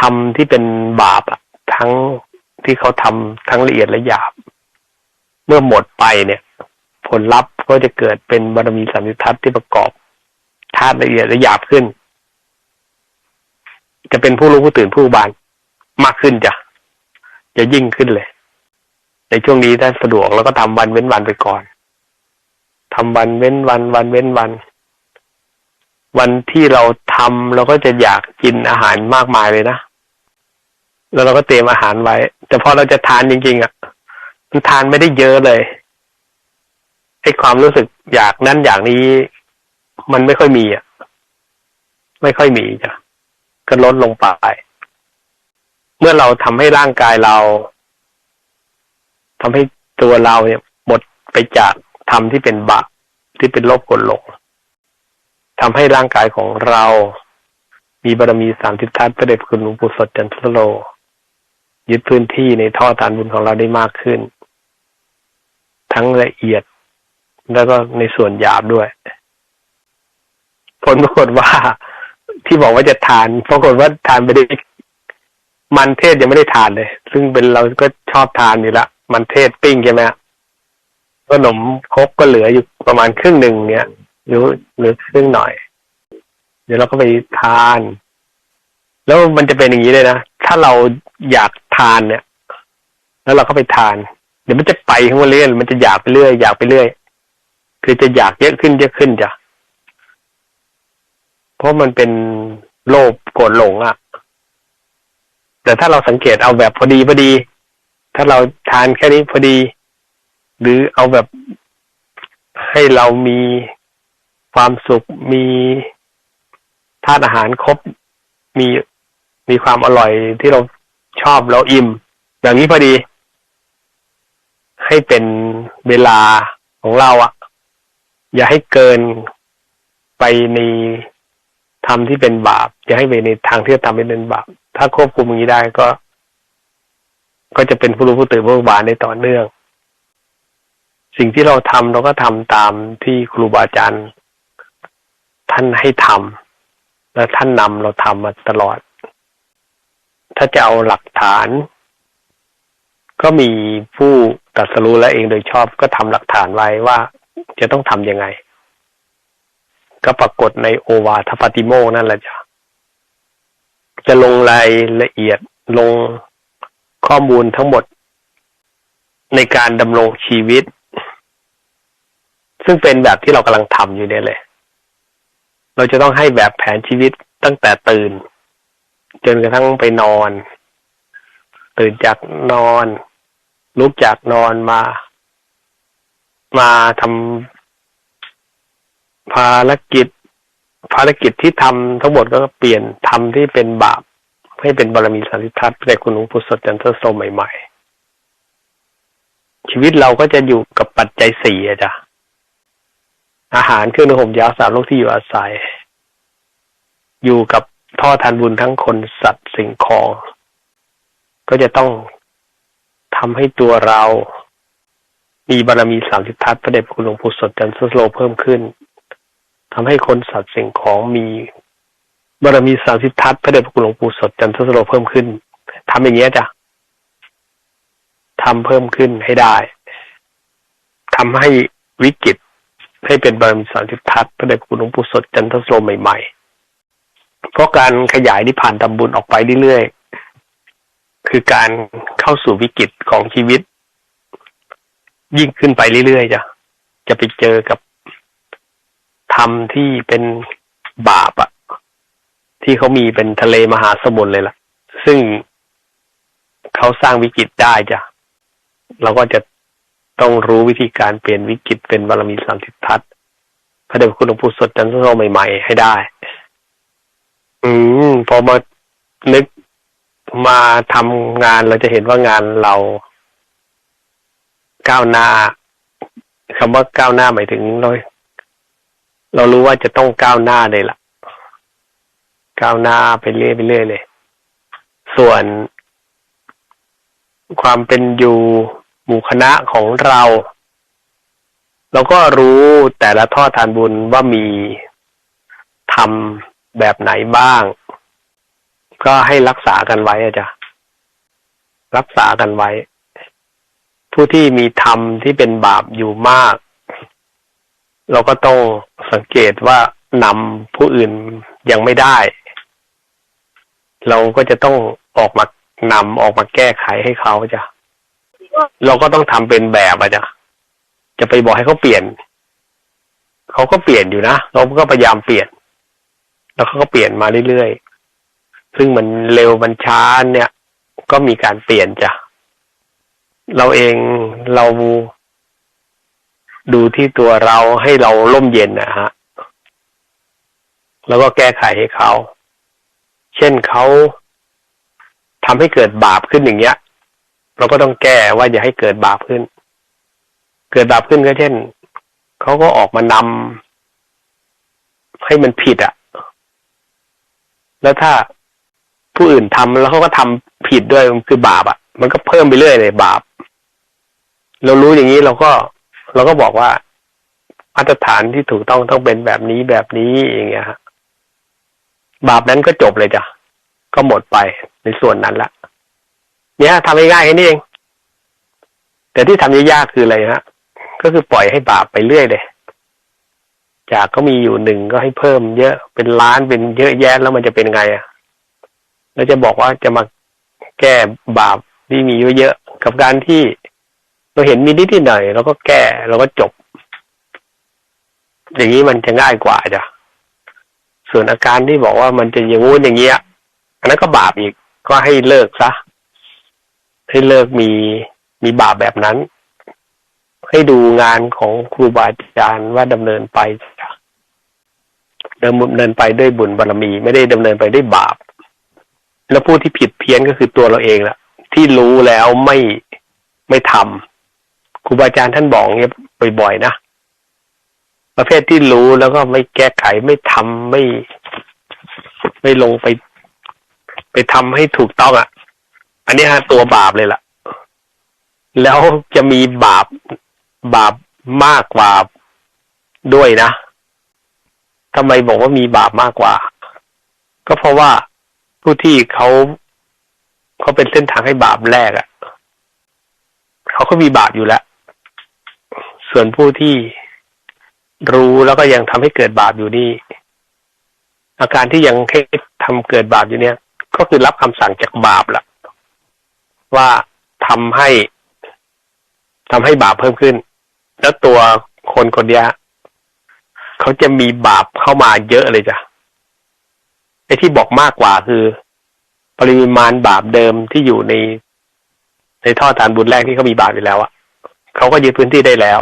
ทำที่เป็นบาปอะทั้งที่เขาทำทั้งละเอียดและหยาบ เมื่อหมดไปเนี่ย ผลลัพธ์ก็จะเกิดเป็นบารมีสามิทัศน์ที่ประกอบธาตุละเอียดและหยาบขึ้น จะเป็นผู้รู้ผู้ตื่นผู้อุบานมากขึ้นจ้ะจะยิ่งขึ้นเลย ในช่วงนี้ถ้าสะดวกเราก็ทำวันเว้นวันไปก่อนทำวันเว้นวันวันเว้นวันวันที่เราทำเราก็จะอยากกินอาหารมากมายเลยนะ แล้วเราก็เตรียมอาหารไว้ แต่พอเราจะทานจริงๆอะมันทานไม่ได้เยอะเลยไอ้ความรู้สึกอยากนั่นอยางนี้ มันไม่ค่อยมีอะ ไม่ค่อยมีจ้ะก็ลดลงไป เมื่อเราทำให้ร่างกายเราทำให้ตัวเราเนี่ย หมดไปจากธรรมที่เป็นบาปที่เป็นโลภกดหลงทำให้ร่างกายของเรา มีบารมีสามสิบทัศน์พระเดชคุณหลวงปู่สดจันทรโล ยึดพื้นที่ในท่อทานบุญของเราได้มากขึ้น ทั้งละเอียดแล้วก็ในส่วนหยาบด้วย ผลปรากฏว่าที่บอกว่าจะทานปรากฏว่าทานไปได้มันเทศยังไม่ได้ทานเลย ซึ่งเป็นเราก็ชอบทานอยู่ละมันเทศปิ้งใช่ไหมขนมครกก็เหลืออยู่ประมาณครึ่งหนึ่งเนี้ยหรือหรือครึ่งหน่อย เดี๋ยวเราก็ไปทาน แล้วมันจะเป็นอย่างนี้เลยนะ ถ้าเราอยากานเนี่ย แล้วเราก็ไปทาน เดี๋ยวมันจะไปข้างบนเรื่อยมันจะอยากไปเรื่อยอยากไปเรื่อยคือจะอยากเยอะขึ้นเยอะขึ้นจ้ะเพราะมันเป็นโลภโกรธหลงอะ่ะ แต่ถ้าเราสังเกตเอาแบบพอดีพอดี ถ้าเราทานแค่นี้พอดี หรือเอาแบบให้เรามีความสุขมีธาตุอาหารครบมีมีความอร่อยที่เรา ชอบเราอิ่ม อย่างนี้พอดี ให้เป็นเวลาของเราอะอย่าให้เกินไปในทำที่เป็นบาป อย่าให้ไปในทางที่จะทำให้เป็นบาป ถ้าควบคุมอย่างนี้ได้ก็ ก็จะเป็นผู้รู้ผู้ตื่นผู้บานในต่อเนื่อง สิ่งที่เราทำเราก็ทำตามที่ครูบาอาจารย์ท่านให้ทำและท่านนำเราทำมาตลอด ถ้าจะเอาหลักฐาน ก็มีผู้ตรัสรู้และเองโดยชอบก็ทำหลักฐานไว้ว่าจะต้องทำยังไง ก็ปรากฏในโอวาทปาติโมนั่นแหละจ้ะจะลงรายละเอียดลงข้อมูลทั้งหมด ในการดำรงชีวิต ซึ่งเป็นแบบที่เรากำลังทำอยู่เนี่ยเลย เราจะต้องให้แบบแผนชีวิตตั้งแต่ตื่น จนกระทั่งไปนอน ตื่นจากนอน ลุกจากนอนมา มาทำภารกิจ ภารกิจที่ทำทั้งหมดก็เปลี่ยนทำที่เป็นบาป ให้เป็นบารมีสันติทัศน์ในคุณหลวงปู่สดจันทโสใหม่ ๆ ชีวิตเราก็จะอยู่กับปัจจัยสี่อะจ้ะอาหารเครื่องนุ่งห่มยาสามโลกที่อยู่อาศัย อยู่กับ ท่อทานบุญทั้งคนสัตว์สิ่งของ ก็จะต้องทำให้ตัวเรา มีบารรมีสามสิบทัศน์พระเดชคุณหลวงปู่สดจันทร์โลเพิ่มขึ้นทำให้คนสัตว์สิ่งของมีบารรมีสามสิบทัศน์พระเดชคุณหลวงปู่สดจันทร์โลเพิ่มขึ้นทำอย่างเงี้ยจ้ะทำเพิ่มขึ้นให้ได้ทำให้วิกฤตให้เป็นบารมีสามสิบทัศน์พระเดชคุณหลวงปู่สดจันทร์โลใหม่ ๆ เพราะการขยายนิพพานทำบุญออกไปเรื่อยๆ คือการเข้าสู่วิกฤตของชีวิต ยิ่งขึ้นไปเรื่อยๆจะจะไปเจอกับธรรมที่เป็นบาปอะที่เขามีเป็นทะเลมหาสมุทรเลยล่ะ ซึ่งเขาสร้างวิกฤตได้จ้ะเราก็จะต้องรู้วิธีการเปลี่ยนวิกฤตเป็นบารมีสามสิบทัศน์พระเดชคุณหลวงปู่สดจันทร์โลใหม่ ๆ ให้ได้ อืมพอมานึกมาทำงานเราจะเห็นว่างานเราก้าวหน้าคำว่าก้าวหน้าหมายถึงเราเรารู้ว่าจะต้องก้าวหน้าเลยล่ะ ก้าวหน้าไปเรื่อยไปเรื่อยเลย ส่วนความเป็นอยู่หมู่คณะของเรา เราก็รู้แต่ละท่อทานบุญว่ามีทำ แบบไหนบ้าง ก็ให้รักษากันไว้อะจ้ะรักษากันไว้ ผู้ที่มีธรรมที่เป็นบาปอยู่มาก เราก็ต้องสังเกตว่านำผู้อื่นยังไม่ได้ เราก็จะต้องออกมานำออกมาแก้ไขให้เขาจ้ะเราก็ต้องทำเป็นแบบอะจ้ะจะไปบอกให้เขาเปลี่ยน เขาก็เปลี่ยนอยู่นะ เราก็พยายามเปลี่ยน แล้วเขาก็เปลี่ยนมาเรื่อยๆ ซึ่งมันเร็วมันช้าเนี่ย ก็มีการเปลี่ยนจ้ะ เราเองเราดูที่ตัวเราให้เราล่มเย็นนะฮะ แล้วก็แก้ไขให้เขา เช่นเขาทำให้เกิดบาปขึ้นอย่างเงี้ย เราก็ต้องแก้ว่าอย่าให้เกิดบาปขึ้น เกิดบาปขึ้นก็เช่นเขาก็ออกมานำให้มันผิดอะ่ะ แล้วถ้าผู้อื่นทำแล้วเขาก็ทำผิดด้วยมันคือบาปอะ่ะ มันก็เพิ่มไปเรื่อยเลยบาป เรารู้อย่างนี้เราก็ เราก็บอกว่ามาตรฐานที่ถูกต้องต้องเป็นแบบนี้แบบนี้อย่างเงี้ยฮะบาปนั้นก็จบเลยจ้ะก็หมดไปในส่วนนั้นละเนี่ยทำง่ายๆแค่นี้เองแต่ที่ทำยากๆคืออะไรฮะก็คือปล่อยให้บาปไปเรื่อยเลย จากก็มีอยู่หนึ่งก็ให้เพิ่มเยอะเป็นล้านเป็นเยอะแยะแล้วมันจะเป็นไงอะแล้วจะบอกว่าจะมาแก้บาปที่มีเยอะๆกับการที่เราเห็นมีนิดหน่อยเราก็แก้เราก็จบ อย่างนี้มันจะง่ายกว่าจ้ะส่วนอาการที่บอกว่ามันจะอย่างงู้นอย่างเงี้ยอันนั้นก็บาปอีกก็ให้เลิกซะให้เลิกมีมีบาปแบบนั้น ให้ดูงานของครูบาอาจารย์ว่าดำเนินไป ดำเนินไปด้วยบุญบารรมี ไม่ได้ดำเนินไปด้วยบาป แล้วผู้ที่ผิดเพี้ยนก็คือตัวเราเองละที่รู้แล้วไม่ไม่ทำครูบาอาจารย์ท่านบอกเงี้ยบ่อยๆนะประเภทที่รู้แล้วก็ไม่แก้ไขไม่ทำไม่ ไม่ลงไป ไปทำให้ถูกต้องอะ่ะ อันนี้ฮะตัวบาปเลยล่ะ แล้วจะมีบาปบาปมากกว่าด้วยนะ ทำไมบอกว่ามีบาปมากกว่า ก็เพราะว่าผู้ที่เขาเขาเป็นเส้นทางให้บาปแรกอะ่ะเขาก็มีบาปอยู่แล้ว ส่วนผู้ที่รู้แล้วก็ยังทำให้เกิดบาปอยู่นี่ อาการที่ยังให้ทำเกิดบาปอยู่เนี่ย ก็คือรับคำสั่งจากบาปละว่าทำให้ทำให้บาปเพิ่มขึ้น แล้วตัวคนคนนี้ เขาจะมีบาปเข้ามาเยอะเลยจ้ะไอ้ที่บอกมากกว่าคือ ปริมาณบาปเดิมที่อยู่ใน ในท่อทานบุญแรกที่เขามีบาปอยู่แล้วอะเขาก็ยึดพื้นที่ได้แล้ว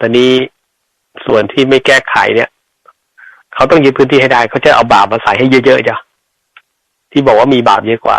ตอนนี้ส่วนที่ไม่แก้ไขเนี่ย เขาต้องยึดพื้นที่ให้ได้ เขาจะเอาบาปมาใส่ให้เยอะๆจ้ะที่บอกว่ามีบาปเยอะกว่า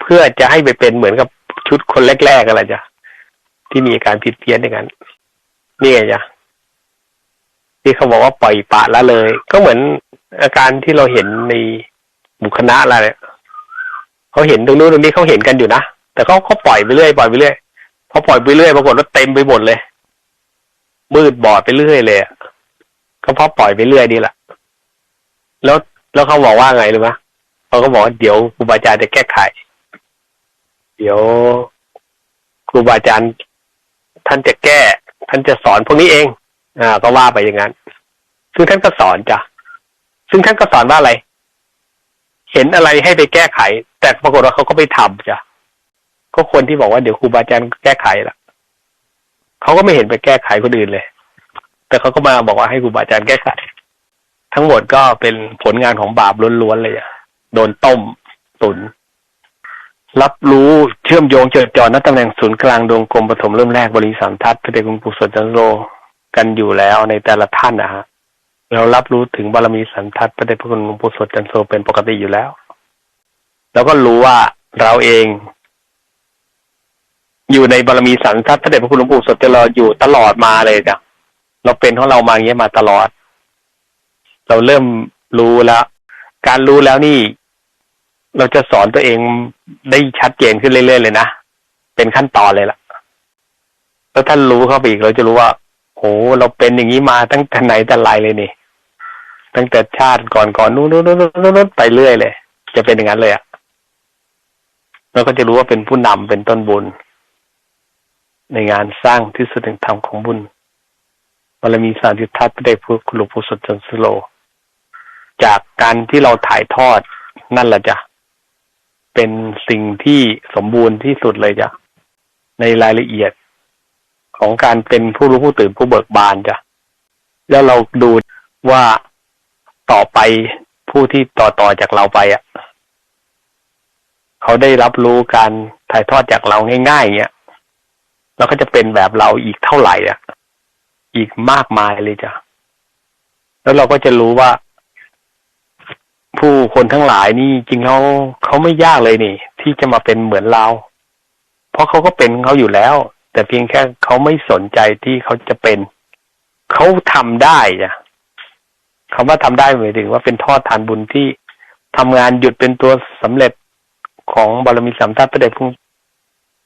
เพื่อจะให้ไปเป็นเหมือนกับชุดคนแรกๆอะไรจ้ะที่มีอาการผิดเพี้ยนอย่างนั้นนี่ไงจ้ะ ที่เขาบอกว่าปล่อยปะละเลย ก็เหมือนอาการที่เราเห็นในบุคคณะอะไรเนี่ยเขาเห็นตรงนู้นตรงนี้เขาเห็นกันอยู่นะแต่เขาเขาปล่อยไปเรื่อยปล่อยไปเรื่อยพอปล่อยไปเรื่อยปรากฏว่าเต็มไปหมดเลย มืดบอดไปเรื่อยเลยก็เพราะปล่อยไปเรื่อยนี่แหละแล้วแล้วเขาบอกว่าไงรู้ไหมเขาก็บอกเดี๋ยวครูบาอาจารย์จะแก้ไข เดี๋ยวครูบาอาจารย์ท่านจะแก้ ท่านจะสอนพวกนี้เอง อ่า ก็ว่าไปอย่างนั้น ซึ่งท่านก็สอนจ้ะ ซึ่งท่านก็สอนว่าอะไร เห็นอะไรให้ไปแก้ไข แต่ปรากฏว่าเขาก็ไปทำจ้ะ ก็คนที่บอกว่าเดี๋ยวครูบาอาจารย์แก้ไขละเขาก็ไม่เห็นไปแก้ไขคนอื่นเลย แต่เขาก็มาบอกว่าให้ครูบาอาจารย์แก้ไข ทั้งหมดก็เป็นผลงานของบาปล้วนๆเลยอะโดนต้มตุน รับรู้เชื่อมโยงเจอจอนัตำแหน่งศูนย์กลางดวงกลมปฐมเริ่มแรกบริสัมทัศน์พระเดชคุณปู่สจันโร กันอยู่แล้วในแต่ละท่านนะฮะเรารับรู้ถึงบารมีสันทัศน์พระเดชพระคุณหลวงปู่สดจันโซเป็นปกติอยู่แล้ว แล้วก็รู้ว่าเราเอง อยู่ในบารมีสันทัศน์พระเดชพระคุณหลวงปู่สดจะรออยู่ตลอดมาเลยจ้ะเราเป็นของเรามาอย่างเงี้ยมาตลอด เราเริ่มรู้แล้วการรู้แล้วนี่ เราจะสอนตัวเองได้ชัดเจนขึ้นเรื่อยๆเลยนะเป็นขั้นตอนเลยล่ะแล้วท่านรู้เข้าไปอีกเราจะรู้ว่า โหเราเป็นอย่างนี้มาตั้งแต่ไหนแต่ไรเลยนี่ ตั้งแต่ชาติก่อนก่อนนู้นนู้นนู้นนู้นไปเรื่อยเลย จะเป็นอย่างนั้นเลยอะแล้วก็จะรู้ว่าเป็นผู้นำเป็นต้นบุญ ในงานสร้างที่สุดแห่งธรรมของบุญบารมีสามสิบทัศน์ได้พูดคุณหลวงปู่สุดจันสโล จากการที่เราถ่ายทอดนั่นแหละจ้ะเป็นสิ่งที่สมบูรณ์ที่สุดเลยจ้ะในรายละเอียด ของการเป็นผู้รู้ผู้ตื่นผู้เบิกบานจ้ะแล้วเราดูว่าต่อไปผู้ที่ต่อต่อจากเราไปอะ เขาได้รับรู้การถ่ายทอดจากเราง่ายๆเงี้ยแล้วก็จะเป็นแบบเราอีกเท่าไหร่อะ อีกมากมายเลยจ้ะแล้วเราก็จะรู้ว่า ผู้คนทั้งหลายนี่จริงแล้วเขาไม่ยากเลยนี่ ที่จะมาเป็นเหมือนเรา เพราะเขาก็เป็นเขาอยู่แล้ว แต่เพียงแค่เขาไม่สนใจที่เขาจะเป็น เขาทำได้จ้ะคำว่าทำได้หมายถึงว่าเป็นทอดทานบุญที่ทำงานหยุดเป็นตัวสำเร็จของบารมีสามทัพพระเดชพุ่ง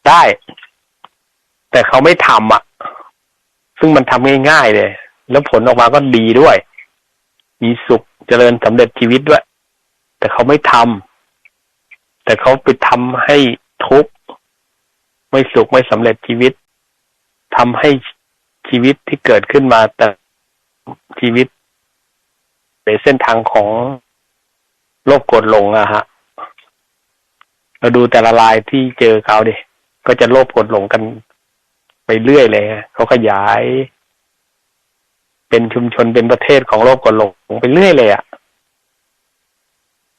ได้ แต่เขาไม่ทำอะ ซึ่งมันทำง่ายๆเลย แล้วผลออกมาก็ดีด้วย มีสุขเจริญสำเร็จชีวิตด้วย แต่เขาไม่ทำแต่เขาไปทำให้ทุกข์ ไม่สุขไม่สำเร็จชีวิตทำให้ชีวิตที่เกิดขึ้นมาแต่ชีวิตในเส้นทางของโลกกดหลงอะฮะ เราดูแต่ละลายที่เจอเขาดิก็จะโลภกดหลงกันไปเรื่อยเลยเขาขยาย เป็นชุมชนเป็นประเทศของโลภกดหลงไปเรื่อยเลยอะ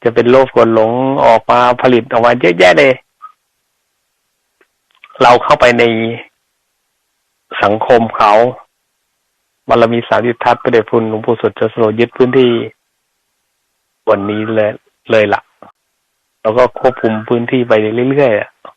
จะเป็นโลภกดหลงออกมาผลิตออกมาเยอะแยะเลย เราเข้าไปในสังคมเขาบารมีสามสิบทัศน์ประเดชพุนหลวงปู่สุดจะสโลยึดพื้นที่วันนี้เลยเลยละ่ะ แล้วก็ควบคุมพื้นที่ไปเรื่อยๆ